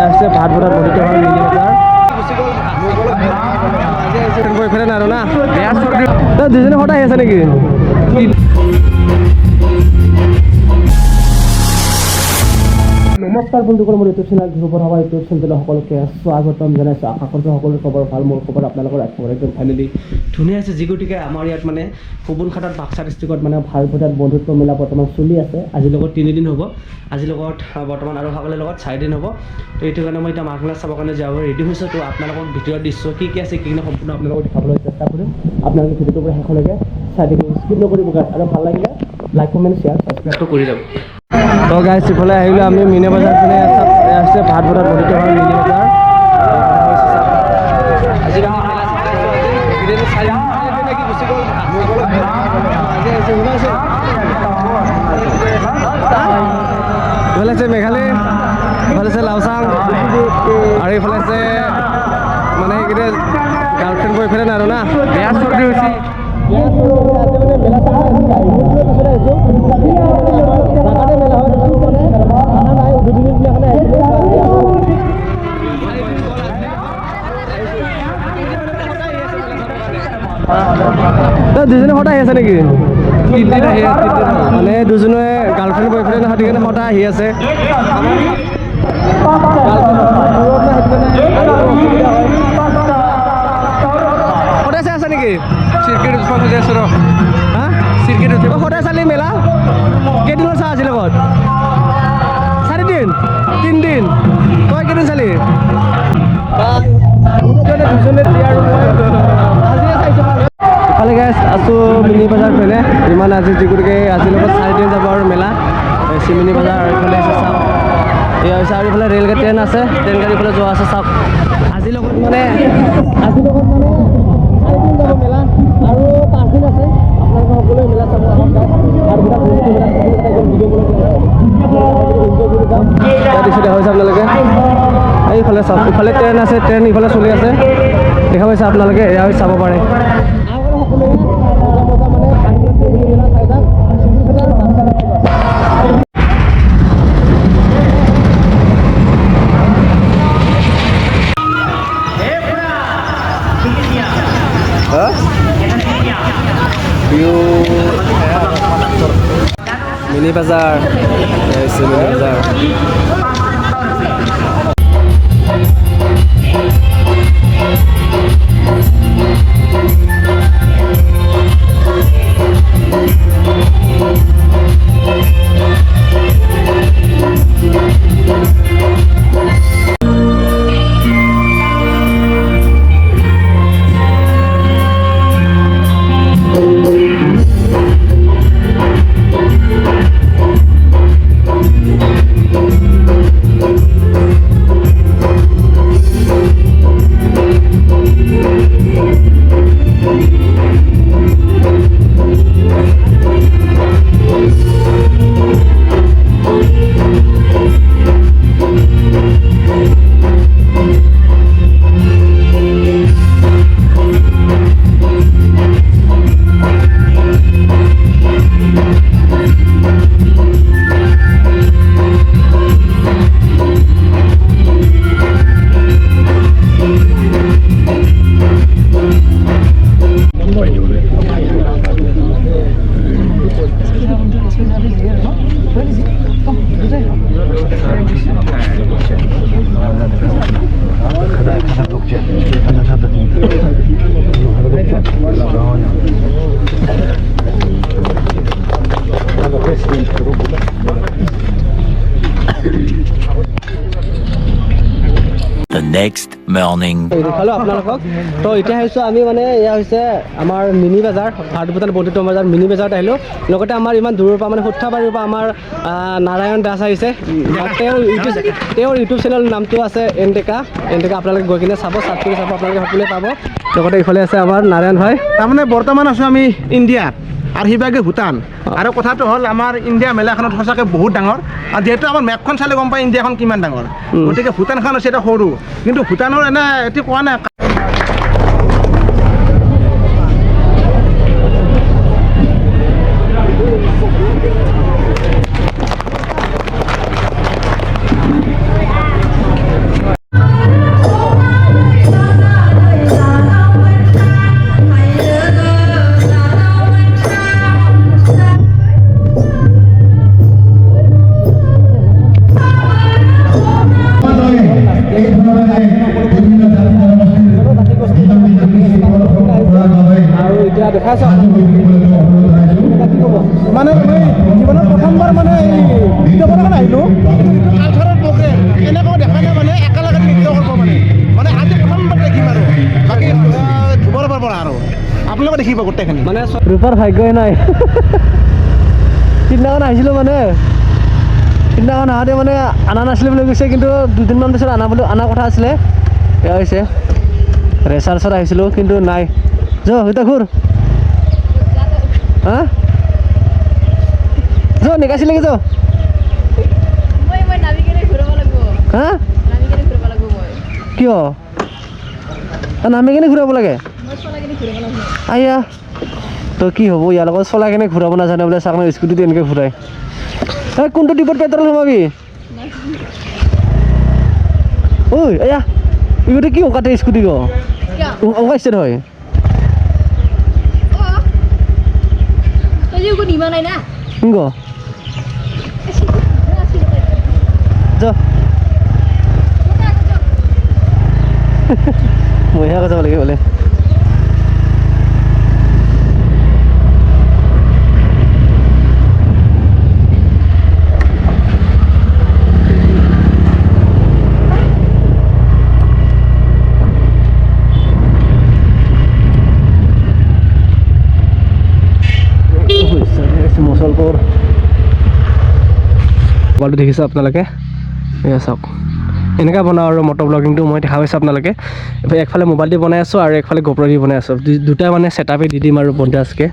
এয়া আসছে ভাত ভরা বডিটো ভালো মিলি বয়ফ্ৰেণ্ড আৰু না? দুজনে সদায় আছে নেকি? নমস্কাৰ বন্ধুসকল মোৰ ইউটিউব চেনেল ধ্ৰুৱৰ সভা ইউটিউব চেনেলৰ সকলোকে স্বাগতম জনাইছোঁ। আশা কৰিছোঁ সকলো খবৰ ভালো, মোৰ খবৰ আপোনালোকৰ খবৰ একদম ফাইনেলি ধুনীয়া আছে যি গতিকে আমাৰ ইয়াত মানে সুবুনখাটত বাক্সা ডিষ্ট্ৰিক্টত মানে ভালো ভোটাত বন্ধুত্ব মেলা বৰ্তমান চলি আছে। আজিৰ লগত তিনিদিন হ'ব। আজিৰ লগত বৰ্তমান আৰু সকলোৰে লগত চাৰিদিন হ'ব। তো এইটো কাৰণে মই এতিয়া মাঘ চাবৰ কাৰণে যাব ৰেডি হৈছোঁ। তো আপোনালোকক ভিতৰত দৃশ্য কি কি আছে, কি কি সম্পূৰ্ণ আপোনালোকক দেখাবলৈ চেষ্টা কৰিম। আপোনালোকে ভিডিঅ'টোৰ পৰা শেষলৈকে চাই থাকিব। স্কিপ নকৰিব আৰু ভালো লাগিলে লাইক কমেণ্ট শ্বেয়াৰ ছাবস্ক্ৰাইবটো কৰি যাব। তো গাইছ ইফালে আহিলোঁ আমি মিনে বজাৰ পিনে হৈছে ভাত বজাৰ। বডিটো হয় মিনি বজাৰ? ইফালে আছে মেঘালয় ইফালে আছে লাওচাং আৰু ইফালে আছে মানে এইকেইদিন গাৰ্লফ্ৰেণ্ড বয়ফ্ৰেণ্ড আৰু না। বেয়া চৰ্দি হৈছে। দুজনী সদায় আহি আছে নেকি? মানে দুজনে গাৰ্লফ্ৰেণ্ড বয়ফ্ৰেণ্ড সৈতে কাৰণে সদায় আহি আছে? সদায় চাই আছে নেকি? ক্ৰিকেট চলি আছে ৰ হা? ক্ৰিকেট তই সদায় চালি মেলা। কেইদিনৰ চাহ আজি লগত? চাৰিদিন? তিনিদিন? তই কেইদিন চালি? গাইছ মিনি বজাৰ পিনে ইমান আজি যি গতিকে আজিৰ লগত চাৰিদিন যাব আৰু মেলা। চিমিনি বজাৰ আৰু আছে, চাওক। এয়া হৈছে আৰু ইফালে ৰেল ট্ৰেইন আছে। ট্ৰেইন গাড়ী ইফালে যোৱা আছে, চাওক। আজিৰ লগত মানে আজিৰ লগত মানে চাৰিদিন যাব মেলা। আৰু পাঁচদিন আছে। আপোনালোকে সকলোৱে মেলা চাব আৰু আপোনালোকে। এইফালে চাওক, ইফালে ট্ৰেইন আছে, ট্ৰেইন ইফালে চলি আছে। দেখা পাইছে আপোনালোকে, এয়া চাব পাৰে। মিনি হৈছে mini Bazar The next morning. দেখালোঁ আপোনালোকক। তো এতিয়া আহিছোঁ আমি মানে এয়া হৈছে আমাৰ মিনি বজাৰ ভাৰত ভূটান বন্ধুত্ব বজাৰ মিনি বজাৰত আহিলোঁ। লগতে আমাৰ ইমান দূৰৰ পৰা মানে সৰ্থেবাৰীৰ পৰা আমাৰ নাৰায়ণ দাস আহিছে। তেওঁৰ ইউটিউব তেওঁৰ ইউটিউব চেনেল নামটো আছে এনটেকা। এনটেকা আপোনালোকে গৈ কিনে চাব চাৰ্চ কৰি চাব আপোনালোকে সকলোৱে পাব। লগতে ইফালে আছে আমাৰ নাৰায়ণ ভাই। তাৰমানে বৰ্তমান আছোঁ আমি ইণ্ডিয়াত। আৰু সিভাগে ভূটান আৰু কথাটো হ'ল আমাৰ ইণ্ডিয়া মেলাখনত সঁচাকৈ বহুত ডাঙৰ। আৰু যিহেতু আমাৰ মেপখন চালে গম পায় ইণ্ডিয়াখন কিমান ডাঙৰ। গতিকে ভূটানখন হৈছে এটা সৰু। কিন্তু ভূটানৰ এনে এটি কোৱা নাই মানে মই জীৱনত প্ৰথমবাৰ মানে এই নৃত্য কাৰণে আহিলোঁ। কালচাৰেল প্ৰগ্ৰেম এনেকুৱা দেখা নাই মানে একেলগে নৃত্য কৰিব মানে। মানে আজি প্ৰথমবাৰ দেখিম আৰু। বাকী আহ, দুবাৰ বাৰ পৰা আৰু। আপোনালোকে দেখিব গোটেইখিনি। মানে ৰূপাৰ ভাগ্যই নাই। সিদিনাখন আহিছিলোঁ মানে। সিদিনাখন আহোঁতে মানে অনা নাছিলে বুলি কৈছে কিন্তু দুদিনমান পিছত আনা বুলি অনা কথা আছিলে। এয়া হৈছে। ৰেচাৰ্চত আহিছিলোঁ কিন্তু নাই। য এতিয়া ঘূৰ। হা? য নিকাইছিলেগৈ য। মই মই নামি কেনে ঘূৰাব লাগিব। হা? নামি কেনে ঘূৰাব লাগিব মই। কিয়? নামি কিনে ঘূৰাব লাগে? আয়া তো কি হ'ব ইয়াৰ লগত চলাই কেনে ঘূৰাব নাজানে বোলে চাক স্কুটিটো এনেকৈ ঘূৰাই। তই কোনটো টিপত পেট্ৰল সোমাবি? ঐ এয়া ইহঁতে কি অঁকাতে স্কুটি গ কিয়? অঁকাইছে নহয়। को नि बनाइन इङ्गो जो भइरहेको छ बोले लगे बोले মুছলপুৰ মোবাইলটো দেখিছে আপোনালোকে? এয়া চাওক। এনেকৈ বনাওঁ আৰু মটৰ ব্লগিংটো মই দেখা পাইছোঁ আপোনালোকে একফালে মোবাইল দি বনাই আছোঁ আৰু একফালে গোপৰ দি বনাই আছোঁ। দুটা মানে ছেটআপে দি দিম আৰু বন্ধাছকৈ